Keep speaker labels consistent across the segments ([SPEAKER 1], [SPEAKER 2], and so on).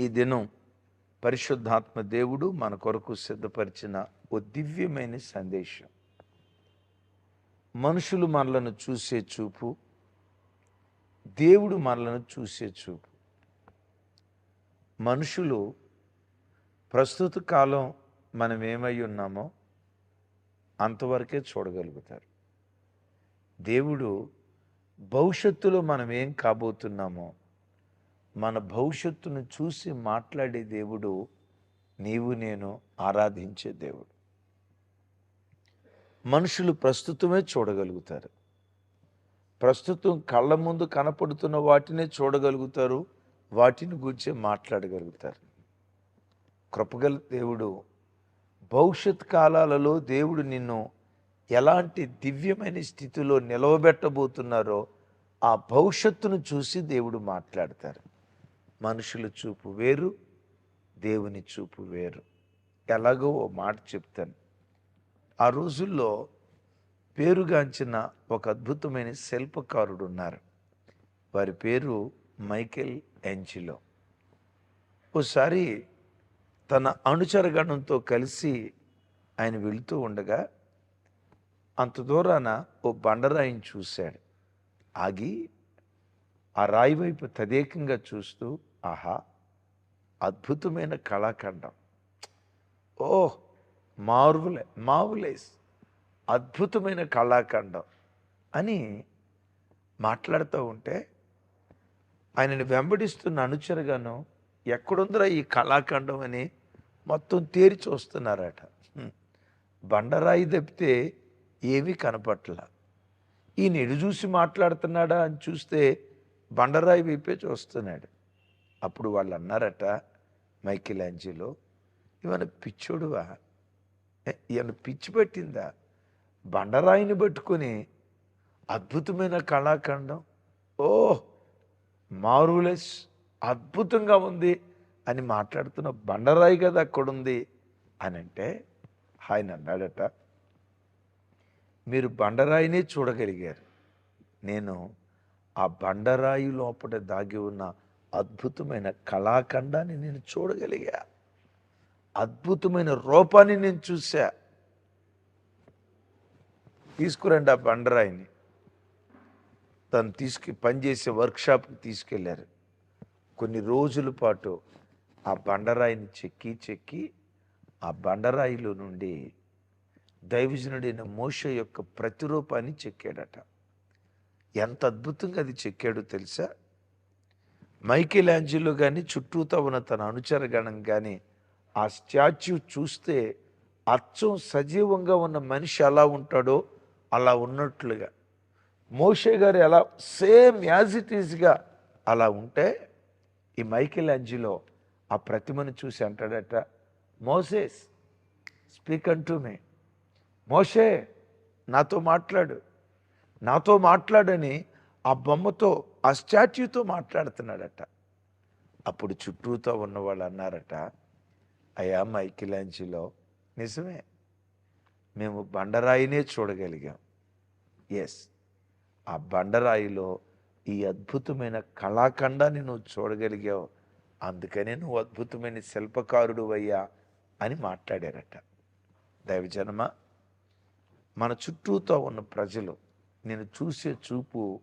[SPEAKER 1] ఈ దినం పరిశుద్ధాత్మ దేవుడు మన కొరకు సిద్ధపరిచిన ఓ దివ్యమైన సందేశం. మనుషులు మనలను చూసే చూపు దేవుడు మనలను చూసే చూపు. మనుషులు ప్రస్తుత కాలం మనం ఏమై ఉన్నామో అంతవరకే చూడగలుగుతారు. దేవుడు భవిష్యత్తులో మనం ఏం కాబోతున్నామో మన భవిష్యత్తును చూసి మాట్లాడే దేవుడు నీవు నేను ఆరాధించే దేవుడు. మనుషులు ప్రస్తుతమే చూడగలుగుతారు. ప్రస్తుతం కళ్ళ ముందు కనపడుతున్న వాటినే చూడగలుగుతారు వాటిని గురించి మాట్లాడగలుగుతారు. కృపగల దేవుడు భవిష్యత్ కాలాలలో దేవుడు నిన్ను ఎలాంటి దివ్యమైన స్థితిలో నిలవబెట్టబోతున్నారో ఆ భవిష్యత్తును చూసి దేవుడు మాట్లాడతారు. మనుషుల చూపు వేరు దేవుని చూపు వేరు. ఎలాగో ఓ మాట చెప్తాను. ఆ రోజుల్లో పేరుగాంచిన ఒక అద్భుతమైన శిల్పకారుడు ఉన్నారు వారి పేరు మైకేల్ ఎంజిలో ఓసారి తన అనుచరగణంతో కలిసి ఆయన వెళుతూ ఉండగా అంత దూరాన ఓ బండరాయిని చూశాడు. ఆగి ఆ రాయి వైపు తదేకంగా చూస్తూ ఆహా అద్భుతమైన కళాఖండం. ఓ మార్వులే మావులేస్ అద్భుతమైన కళాఖండం అని మాట్లాడుతూ ఉంటే ఆయనని వెంబడిస్తున్న అనుచరుగాను ఎక్కడుందిరా ఈ కళాఖండం అని మొత్తం తేరి చూస్తున్నారట. బండరాయి తప్పితే ఏమీ కనపట్ల. ఈయన ఎడు చూసి మాట్లాడుతున్నాడా అని చూస్తే బండరాయి వైపే చూస్తున్నాడు. అప్పుడు వాళ్ళు అన్నారట మైకిల్ యాంజిలో ఇవన్న పిచ్చోడువా? ఈయన పిచ్చి పట్టిందా? బండరాయిని పట్టుకొని అద్భుతమైన కళాఖండం. ఓ మారులెస్ అద్భుతంగా ఉంది అని మాట్లాడుతున్న బండరాయి కదా అక్కడుంది అని అంటే ఆయన అన్నాడట మీరు బండరాయినే చూడగలిగారు. నేను ఆ బండరాయి లోపల దాగి ఉన్న అద్భుతమైన కళాఖండాన్ని నేను చూడగలిగా. అద్భుతమైన రూపాన్ని నేను చూసా తీసుకురండి ఆ బండరాయిని. తను తీసుకు పనిచేసే వర్క్షాప్కి తీసుకెళ్ళారు కొన్ని రోజుల పాటు ఆ బండరాయిని చెక్కి చెక్కి ఆ బండరాయిలో నుండి దైవజనుడైన మోష యొక్క ప్రతిరూపాన్ని చెక్కాడట. ఎంత అద్భుతంగా అది చెక్కాడో తెలుసా? మైకేల్ యాంజిలో కానీ చుట్టూతో ఉన్న తన అనుచరగణం కానీ ఆ స్టాచ్యూ చూస్తే అచ్చం సజీవంగా ఉన్న మనిషి ఎలా ఉంటాడో అలా ఉన్నట్లుగా. మోషే గారు ఎలా సేమ్ యాజ్ ఇట్ ఈజ్గా అలా ఉంటే ఈ మైకేల్ యాంజిలో ఆ ప్రతిమను చూసి అంటాడట మోసేస్ స్పీక్ అంటూ మే. మోషే నాతో మాట్లాడు. నాతో మాట్లాడని ఆ బొమ్మతో ఆ స్టాచ్యూతో మాట్లాడుతున్నాడట. అప్పుడు చుట్టూతో ఉన్న వాళ్ళు అన్నారట అయ్యా మైకిలాంచిలో నిజమే. మేము బండరాయినే చూడగలిగాం. ఎస్ ఆ బండరాయిలో ఈ అద్భుతమైన కళాఖండాన్ని నువ్వు చూడగలిగావు. అందుకనే నువ్వు అద్భుతమైన శిల్పకారుడు అయ్యా అని మాట్లాడారట. దైవజనమ మన చుట్టూతో ఉన్న ప్రజలు నేను చూసే చూపు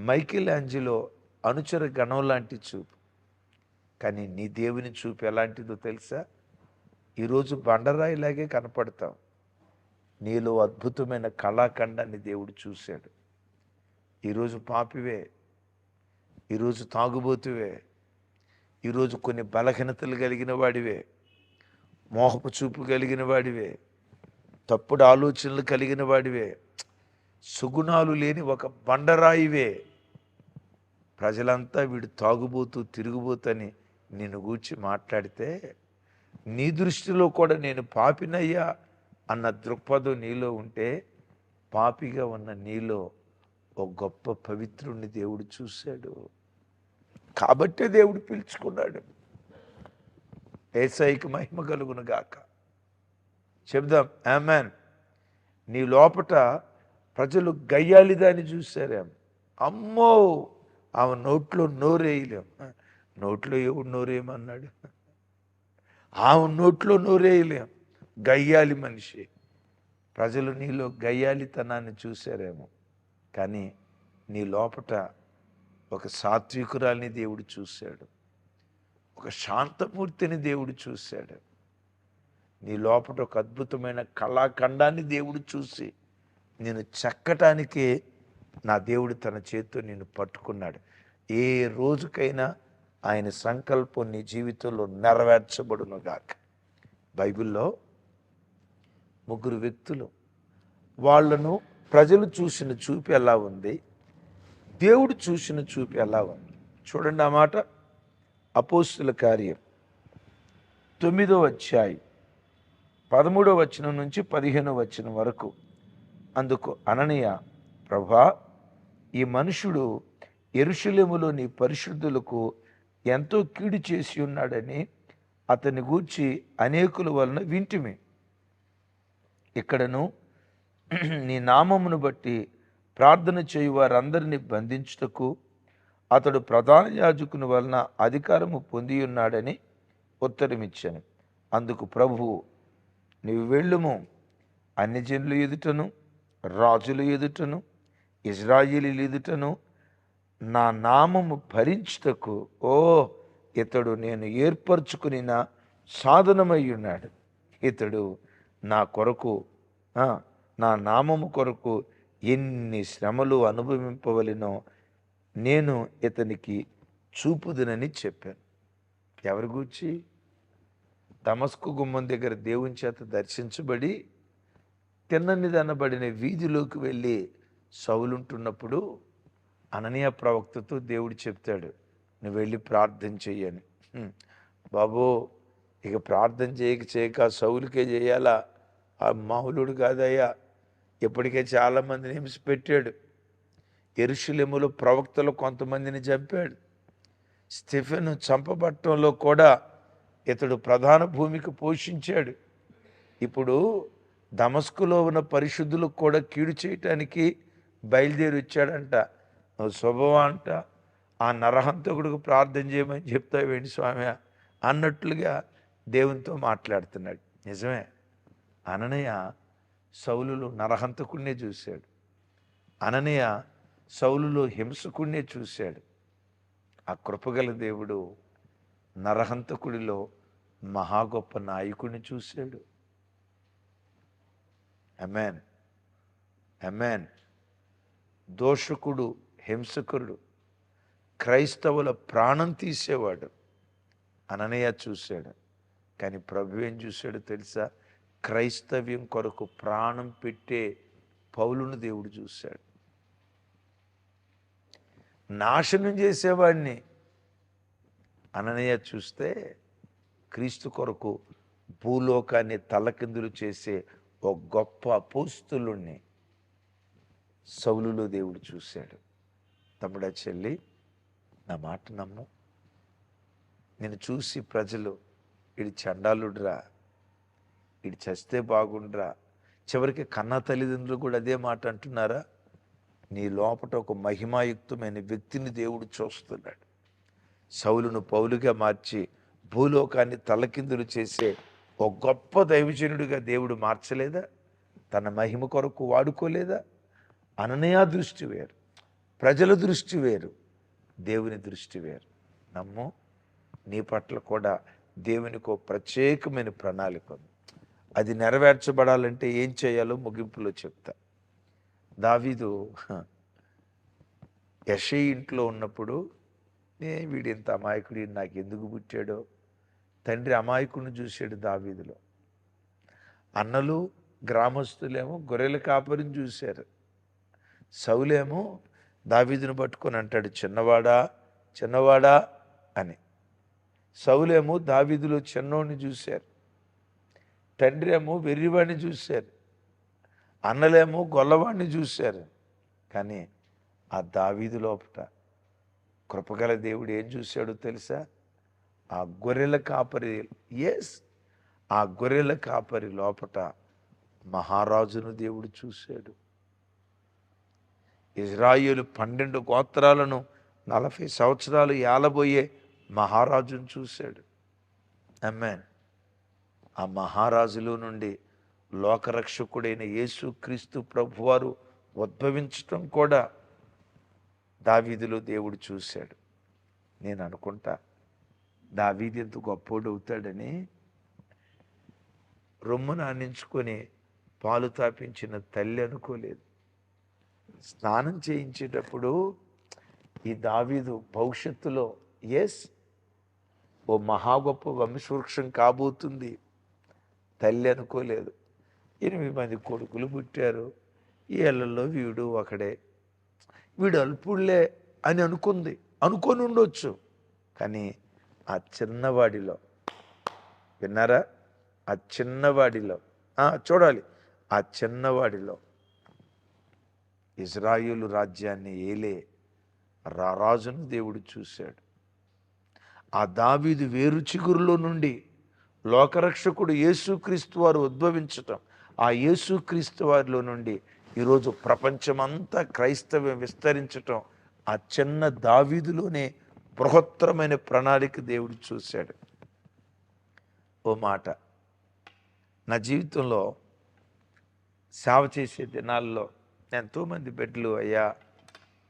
[SPEAKER 1] మైకిల్ యాంజిలో అనుచర గణం లాంటి చూపు. కానీ నీ దేవుని చూపు ఎలాంటిదో తెలుసా? ఈరోజు బండరాయిలాగే కనపడతాం. నీలో అద్భుతమైన కళాఖండాన్ని దేవుడు చూశాడు. ఈరోజు పాపివే. ఈరోజు తాగుబోతువే. ఈరోజు కొన్ని బలహీనతలు కలిగిన వాడివే. మోహపు చూపు కలిగిన వాడివే. తప్పుడు ఆలోచనలు కలిగిన వాడివే. సుగుణాలు లేని ఒక బండరాయివే. ప్రజలంతా వీడు తాగుబోతూ తిరుగుబోతని నేను గూర్చి మాట్లాడితే నీ దృష్టిలో కూడా నేను పాపినయ్యా అన్న దృక్పథం నీలో ఉంటే పాపిగా ఉన్న నీలో ఒక గొప్ప పవిత్రుణ్ణి దేవుడు చూశాడు. కాబట్టే దేవుడు పిలుచుకున్నాడు. ఏసైకి మహిమ కలుగును గాక. చెప్దాం ఆమెన్. నీ లోపట ప్రజలు గయ్యాలిదాన్ని చూశారేం అమ్మో! ఆమె నోట్లో నోరేయలేం. నోట్లో ఎవడు నోరేమన్నాడు ఆమె నోట్లో నోరేయలేం. గయ్యాలి మనిషి. ప్రజలు నీలో గయ్యాలితనాన్ని చూశారేమో. కానీ నీ లోపట ఒక సాత్వికురాల్ని దేవుడు చూశాడు. ఒక శాంతమూర్తిని దేవుడు చూశాడు. నీ లోపట ఒక అద్భుతమైన కళాఖండాన్ని దేవుడు చూసి నేను చెక్కటానికే నా దేవుడు తన చేతితో నేను పట్టుకున్నాడు. ఏ రోజుకైనా ఆయన సంకల్పం నీ జీవితంలో నెరవేర్చబడును గాక. బైబిల్లో ముగ్గురు వ్యక్తులు వాళ్ళను ప్రజలు చూసిన చూపు ఎలా ఉంది? దేవుడు చూసిన చూపు ఎలా ఉంది? చూడండి ఆ మాట. అపోస్తుల కార్యం తొమ్మిదో అధ్యాయం పదమూడో వచనం నుంచి పదిహేనో వచనం వరకు అందుకు అననీయ ప్రభా ఈ మనుషుడు ఎరుషులేములోని పరిశుద్ధులకు ఎంతో కీడు చేసి ఉన్నాడని అతని గూర్చి అనేకుల వలన వింటిమి. ఇక్కడను నీ నామమును బట్టి ప్రార్థన చేయు వారందరినీ బంధించుటకు అతడు ప్రధాన యాజకుని వలన అధికారము పొంది ఉన్నాడని ఉత్తరమిచ్చాను. అందుకు ప్రభువు నీవు వెళ్ళుము. అన్ని జనుల ఎదుటను రాజుల ఎదుటను ఇజ్రాయిలీల ఎదుటను నా నామము భరించుటకు ఓ ఇతడు నేను ఏర్పరచుకుని నా సాధనమై ఉన్నాడు ఇతడు నా కొరకు నా నామము కొరకు ఎన్ని శ్రమలు అనుభవింపవలెనో నేను ఇతనికి చూపుదునని చెప్పాను. ఎవరి గూర్చి? దమస్కు గుమ్మం దగ్గర దేవుని చేత దర్శించబడి తిన్ననిదనబడిన వీధిలోకి వెళ్ళి సౌలుంటున్నప్పుడు అననీయ ప్రవక్తతో దేవుడు చెప్తాడు నువ్వు వెళ్ళి ప్రార్థన చెయ్యని. హ్మ్. బాబు ఇక ప్రార్థన చేయక చేయక సౌలుకే చేయాలా? ఆ మామూలుడు కాదయ్యా. ఇప్పటికే చాలామందిని హింస పెట్టాడు ప్రవక్తలు కొంతమందిని చంపాడు. స్టిఫెన్ చంపబట్టంలో కూడా ఇతడు ప్రధాన భూమికి పోషించాడు. ఇప్పుడు దమస్కులో ఉన్న పరిశుద్ధులకు కూడా కీడు చేయటానికి బయలుదేరి వచ్చాడంట. శుభవా అంట ఆ నరహంతకుడికి ప్రార్థన చేయమని చెప్తావేంటి స్వామి అన్నట్లుగా దేవునితో మాట్లాడుతున్నాడు. నిజమే అననయ్య సౌలులో నరహంతకుడినే చూశాడు. అననయ్య సౌలులో హింసకుడినే చూశాడు. ఆ కృపగల దేవుడు నరహంతకుడిలో మహా గొప్ప నాయకుడిని చూశాడు. అమెన్ అమెన్ దోషకుడు హింసకుడు క్రైస్తవుల ప్రాణం తీసేవాడు. అననయ్య చూశాడు. కానీ ప్రభు ఏం చూశాడు తెలుసా? క్రైస్తవ్యం కొరకు ప్రాణం పెట్టే పౌలును దేవుడు చూశాడు. నాశనం చేసేవాడిని అననయ్య చూస్తే క్రీస్తు కొరకు భూలోకాన్ని తలకిందులు చేసే ఒక గొప్ప అపోస్తులుణ్ణి సౌలులో దేవుడు చూశాడు. తమ్ముడా చెల్లి నా మాట నమ్ము. నేను చూసి ప్రజలు ఇడి చండాలుడ్రా ఇడి చస్తే బాగుండ్రా చివరికి కన్న తల్లిదండ్రులు కూడా అదే మాట అంటున్నారా? నీ లోపట ఒక మహిమాయుక్తమైన వ్యక్తిని దేవుడు చూస్తున్నాడు. సౌలును పౌలుగా మార్చి భూలోకాన్ని తలకిందులు చేసే ఒక గొప్ప దైవజనుడిగా దేవుడు మార్చలేదా? తన మహిమ కొరకు వాడుకోలేదా? అననయా దృష్టి వేరు. ప్రజల దృష్టి వేరు. దేవుని దృష్టి వేరు. నమ్ము నీ పట్ల కూడా దేవునికి ఒక ప్రత్యేకమైన ప్రణాళిక ఉంది. అది నెరవేర్చబడాలంటే ఏం చేయాలో ముగింపులో చెప్తా. దావీదు యషై ఇంట్లో ఉన్నప్పుడు నే వీడింత ఇంత అమాయకుడు నాకు ఎందుకు పుట్టాడో? తండ్రి అమాయకుడిని చూశాడు దావీదులో. అన్నలు గ్రామస్తులేమో గొర్రెల కాపరిని చూశారు. సౌలేమో దావీదును పట్టుకొని అంటాడు చిన్నవాడా చిన్నవాడా అని. సౌలేమో దావీదులో చిన్నోడిని చూశారు. తండ్రి ఏమో వెర్రివాడిని చూశారు. అన్నలేమో గొల్లవాడిని చూశారు. కానీ ఆ దావీదు లోపట కృపగల దేవుడు ఏం చూశాడో తెలుసా? ఆ గొర్రెల కాపరి ఎస్ ఆ గొర్రెల కాపరి లోపట మహారాజును దేవుడు చూశాడు. ఇజ్రాయిలు పన్నెండు గోత్రాలను నలభై సంవత్సరాలు ఏలబోయే మహారాజును చూశాడు. అమ్మాన్ ఆ మహారాజులో నుండి లోకరక్షకుడైన యేసు క్రీస్తు ప్రభువారు ఉద్భవించటం కూడా దావీదులో దేవుడు చూశాడు. నేను అనుకుంటా దావీది ఎంత గొప్పోడు అవుతాడని రొమ్మును ఆనించుకొని పాలు తాపించిన తల్లి అనుకోలేదు. స్నానం చేయించేటప్పుడు ఈ దావీదు భవిష్యత్తులో ఎస్ ఓ మహా గొప్ప వంశవృక్షం కాబోతుంది. తల్లి అనుకోలేదు. ఎనిమిది మంది కొడుకులు పుట్టారు. ఈ ఏళ్ళలో వీడు ఒకడే. వీడు అల్పుళ్ళే అని అనుకుంది. అనుకొని ఉండొచ్చు. కానీ ఆ చిన్నవాడిలో. విన్నారా? ఆ చిన్నవాడిలో. చూడాలి. ఆ చిన్నవాడిలో. ఇజ్రాయిలు రాజ్యాన్ని ఏలే. రారాజును దేవుడు చూశాడు. ఆ దావీదు వేరు చిగురులో నుండి లోకరక్షకుడు యేసుక్రీస్తు వారు ఉద్భవించటం ఆ యేసుక్రీస్తు వారిలో నుండి ఈరోజు ప్రపంచమంతా క్రైస్తవ్యం విస్తరించటం ఆ చిన్న దావీదులోనే బృహత్తరమైన ప్రణాళిక దేవుడు చూశాడు. ఓ మాట. నా జీవితంలో సేవ చేసే దినాల్లో ఎంతోమంది బిడ్డలు అయ్యా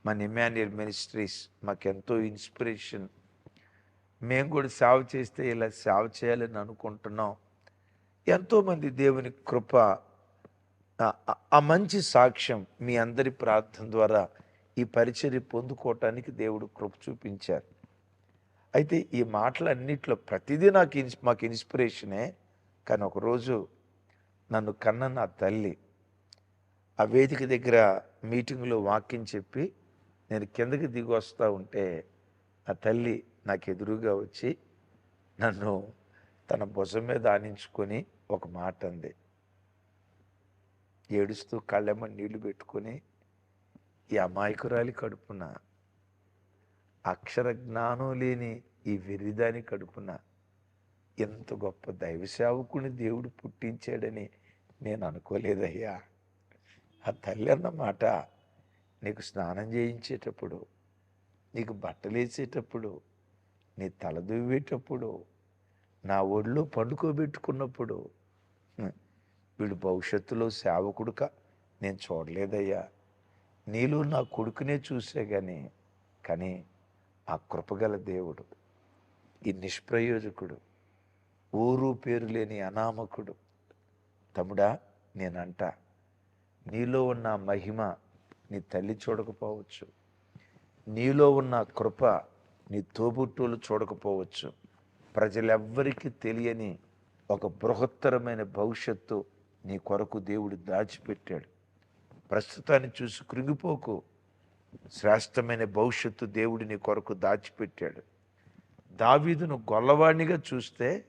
[SPEAKER 1] మన ఇమాన్యుయల్ మినిస్ట్రీస్ మాకెంతో ఇన్స్పిరేషన్. మేము కూడా సేవ చేస్తే ఇలా సేవ చేయాలని అనుకుంటున్నాం. ఎంతోమంది దేవుని కృప ఆ- మంచి సాక్ష్యం మీ అందరి ప్రార్థన ద్వారా ఈ పరిచర్య పొందుకోవటానికి దేవుడు కృప చూపించారు. అయితే ఈ మాటలన్నిట్లో ప్రతిదీ నాకు ఇన్స్ మాకు ఇన్స్పిరేషనే. కానీ ఒకరోజు నన్ను కన్న నా తల్లి ఆ వేదిక దగ్గర మీటింగ్లో వాక్యం చెప్పి నేను కిందకి దిగి వస్తూ ఉంటే ఆ తల్లి నాకు ఎదురుగా వచ్చి నన్ను తన భుజం మీద ఆనించుకొని ఒక మాట అంది. ఏడుస్తూ కళ్ళెమ్మ నీళ్ళు పెట్టుకొని ఈ అమాయకురాలి కడుపున అక్షర జ్ఞానం లేని ఈ వెర్రిదాని కడుపున ఎంత గొప్ప దైవ సేవకుని దేవుడు పుట్టించాడని నేను అనుకోలేదయ్యా. ఆ తల్లి అన్నమాట నీకు స్నానం చేయించేటప్పుడు నీకు బట్టలేసేటప్పుడు నీ తల దువ్వేటప్పుడు నా ఒళ్ళు పండుకోబెట్టుకున్నప్పుడు వీడు భవిష్యత్తులో సేవకుడుక నేను చూడలేదయ్యా. నీలో నా కొడుకునే చూసే కానీ కానీ ఆ కృపగల దేవుడు ఈ నిష్ప్రయోజకుడు ఊరు పేరు లేని అనామకుడు. తమ్ముడా నేనంట నీలో ఉన్న మహిమ నీ తల్లి చూడకపోవచ్చు. నీలో ఉన్న కృప నీ తోబుట్టువులు చూడకపోవచ్చు. ప్రజలెవ్వరికీ తెలియని ఒక బృహత్తరమైన భవిష్యత్తు నీ కొరకు దేవుడు దాచిపెట్టాడు. ప్రస్తుతాన్ని చూసి కృంగిపోకు. శ్రేష్టమైన భవిష్యత్తు దేవుడు నీ కొరకు దాచిపెట్టాడు. దావీదును గొల్లవాణిగా చూస్తే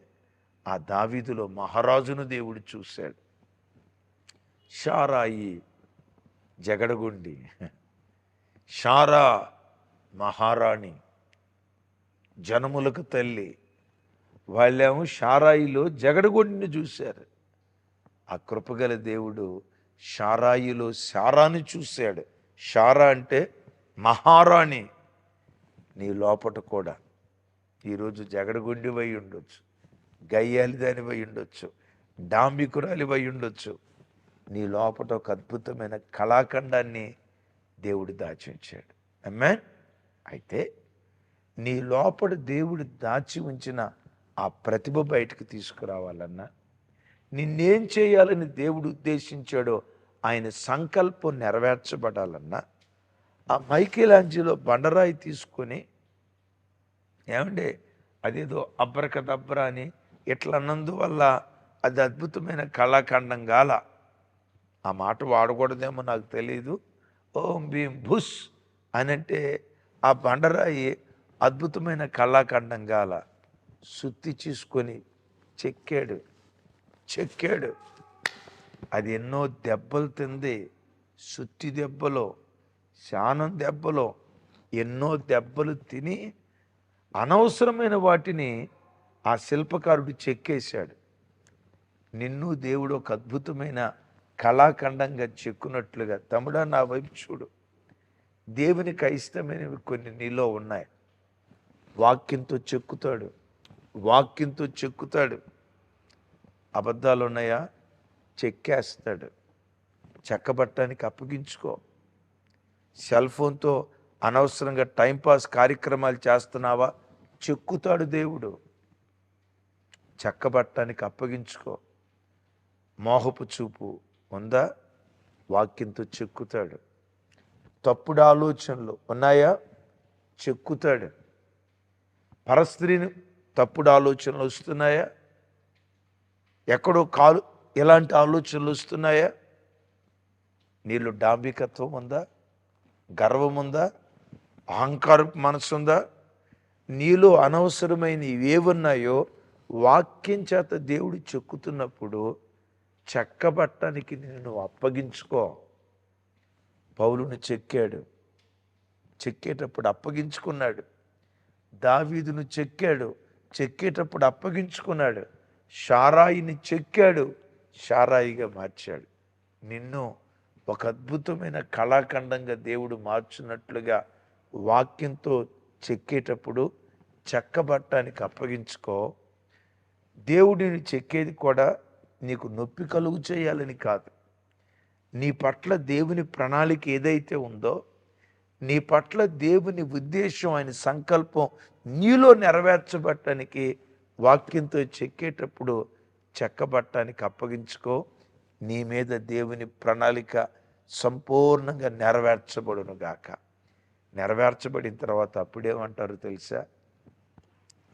[SPEAKER 1] ఆ దావీదులో మహారాజును దేవుడు చూశాడు. షారాయి జగడగుండి షారా మహారాణి జనములకు తల్లి వాళ్ళేమో షారాయిలో జగడగొండిని చూశారు. ఆ కృపగల దేవుడు షారాయిలో శారాని చూశాడు. షారా అంటే మహారాణి. నీ లోపట కూడా. ఈరోజు జగడగొండివై ఉండొచ్చు. గయ్యాలిదానివై ఉండొచ్చు. డాంబికురాలివై ఉండొచ్చు. నీ లోపట ఒక అద్భుతమైన కళాఖండాన్ని దేవుడు దాచి ఉంచాడు అమ్మా అయితే నీ లోపల దేవుడు దాచి ఉంచిన ఆ ప్రతిభ బయటకు తీసుకురావాలన్నా నిన్నేం చేయాలని దేవుడు ఉద్దేశించాడో ఆయన సంకల్పం నెరవేర్చబడాలన్నా ఆ మైకేలాంజిలో బండరాయి తీసుకొని ఏమంటే అదేదో అబ్రకదబ్ర అని ఇట్లా అన్నందువల్ల అది అద్భుతమైన కళాఖండం గాల. ఆ మాట వాడకూడదేమో నాకు తెలియదు ఓం భీం భుస్ అని అంటే ఆ బండరాయి అద్భుతమైన కళాఖండం గాల. సుత్తి తీసుకొని చెక్కాడు చెక్కాడు. అది ఎన్నో దెబ్బలు తింది. సుత్తి దెబ్బలో శానం దెబ్బలో ఎన్నో దెబ్బలు తిని అనవసరమైన వాటిని ఆ శిల్పకారుడు చెక్కేశాడు. నిన్ను దేవుడు ఒక అద్భుతమైన కళాఖండంగా చెక్కున్నట్లుగా. తమ్ముడా నా వైపు చూడు. దేవునికి అయిష్టమైనవి కొన్ని నీలో ఉన్నాయి. వాక్యంతో చెక్కుతాడు. వాక్యంతో చెక్కుతాడు. అబద్ధాలు ఉన్నాయా చెక్కేస్తాడు. చెక్కబట్టడానికి అప్పగించుకో. సెల్ ఫోన్తో అనవసరంగా టైంపాస్ కార్యక్రమాలు చేస్తున్నావా? చెక్కుతాడు దేవుడు. చెక్కబట్టడానికి అప్పగించుకో. మోహపు చూపు ఉందా? వాక్యంతో చెక్కుతాడు. తప్పుడు ఆలోచనలు ఉన్నాయా? చెక్కుతాడు. పరస్త్రీని తప్పుడు ఆలోచనలు వస్తున్నాయా? ఎక్కడో కాలు ఎలాంటి ఆలోచనలు వస్తున్నాయా? నీళ్ళు డాంబికత్వం ఉందా? గర్వం ఉందా? అహంకారపు మనసు ఉందా? నీలో అనవసరమైన ఏవున్నాయో వాక్యం చేత దేవుడు చెక్కుతున్నప్పుడు చెక్కబట్టడానికి నేను అప్పగించుకో. పౌలును చెక్కాడు. చెక్కేటప్పుడు అప్పగించుకున్నాడు. దావీదును చెక్కాడు. చెక్కేటప్పుడు అప్పగించుకున్నాడు. షారాయిని చెక్కాడు. షారాయిగా మార్చాడు. నిన్ను ఒక అద్భుతమైన కళాఖండంగా దేవుడు మార్చినట్లుగా వాక్యంతో చెక్కేటప్పుడు చెక్కబట్టానికి అప్పగించుకో. దేవుడిని చెక్కేది కూడా నీకు నొప్పి కలుగు చేయాలని కాదు. నీ పట్ల దేవుని ప్రణాళిక ఏదైతే ఉందో నీ పట్ల దేవుని ఉద్దేశం ఆయన సంకల్పం నీలో నెరవేర్చబట్టడానికి వాక్యంతో చెక్కేటప్పుడు చెక్కబట్టడానికి అప్పగించుకో నీ మీద దేవుని ప్రణాళిక సంపూర్ణంగా నెరవేర్చబడును గాక నెరవేర్చబడిన తర్వాత అప్పుడేమంటారు తెలుసా?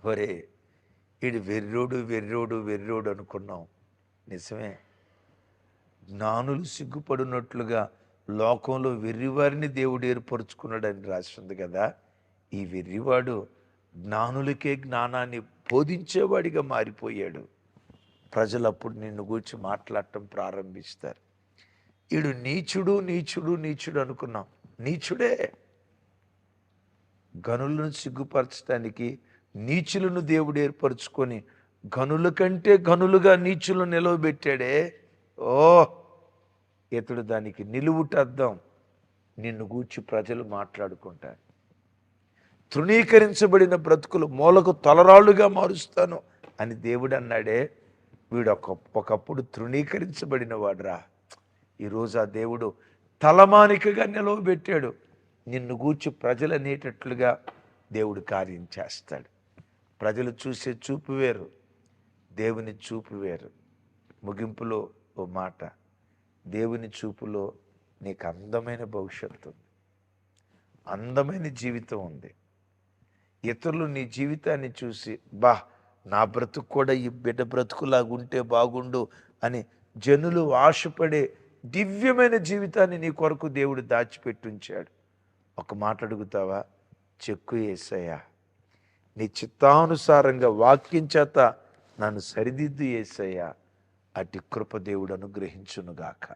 [SPEAKER 1] ఒరే ఈడు వెర్రోడు వెర్రోడు వెర్రోడు అనుకున్నాం. నిజమే. జ్ఞానులు సిగ్గుపడినట్లుగా లోకంలో వెర్రివారిని దేవుడు ఏర్పరచుకున్నాడని రాసింది కదా. ఈ వెర్రివాడు జ్ఞానులకే జ్ఞానాన్ని బోధించేవాడిగా మారిపోయాడు. ప్రజలు అప్పుడు నిన్ను గూర్చి మాట్లాడటం ప్రారంభిస్తారు. ఈడు నీచుడు నీచుడు నీచుడు అనుకున్నాం. నీచుడే. గనులను సిగ్గుపరచడానికి నీచులను దేవుడు ఏర్పరచుకొని గనుల కంటే గనులుగా నీచులను నిలవబెట్టాడే. ఓ ఇతడు దానికి నిలువుటద్దాం. నిన్ను గూర్చి ప్రజలు మాట్లాడుకుంటారు. తృణీకరించబడిన బ్రతుకులు మూలకు తలరాళ్ళుగా మారుస్తాను అని దేవుడు అన్నాడే. వీడు ఒక ఒకప్పుడు తృణీకరించబడిన వాడురా ఈరోజు ఆ దేవుడు తలమానికగా నిలవబెట్టాడు. నిన్ను గూర్చి ప్రజలు అనేటట్లుగా దేవుడు కార్యం చేస్తాడు. ప్రజలు చూసే చూపు వేరు దేవుని చూపు వేరు. ముగింపులో ఓ మాట దేవుని చూపులో నీకు అందమైన భవిష్యత్తు ఉంది. అందమైన జీవితం ఉంది. ఇతరులు నీ జీవితాన్ని చూసి బా నా బ్రతుకు కూడా ఈ బిడ్డ బ్రతుకులాగా ఉంటే బాగుండు అని జనులు ఆశపడే దివ్యమైన జీవితాన్ని నీ కొరకు దేవుడు దాచిపెట్టుంచాడు ఒక మాట అడుగుతావా? చెక్కు ఏసయ్యా. నీ చిత్తానుసారంగా వాక్యం చేత నన్ను సరిదిద్దు ఏసయ్యా. అటు కృప దేవుడు అనుగ్రహించునుగాక.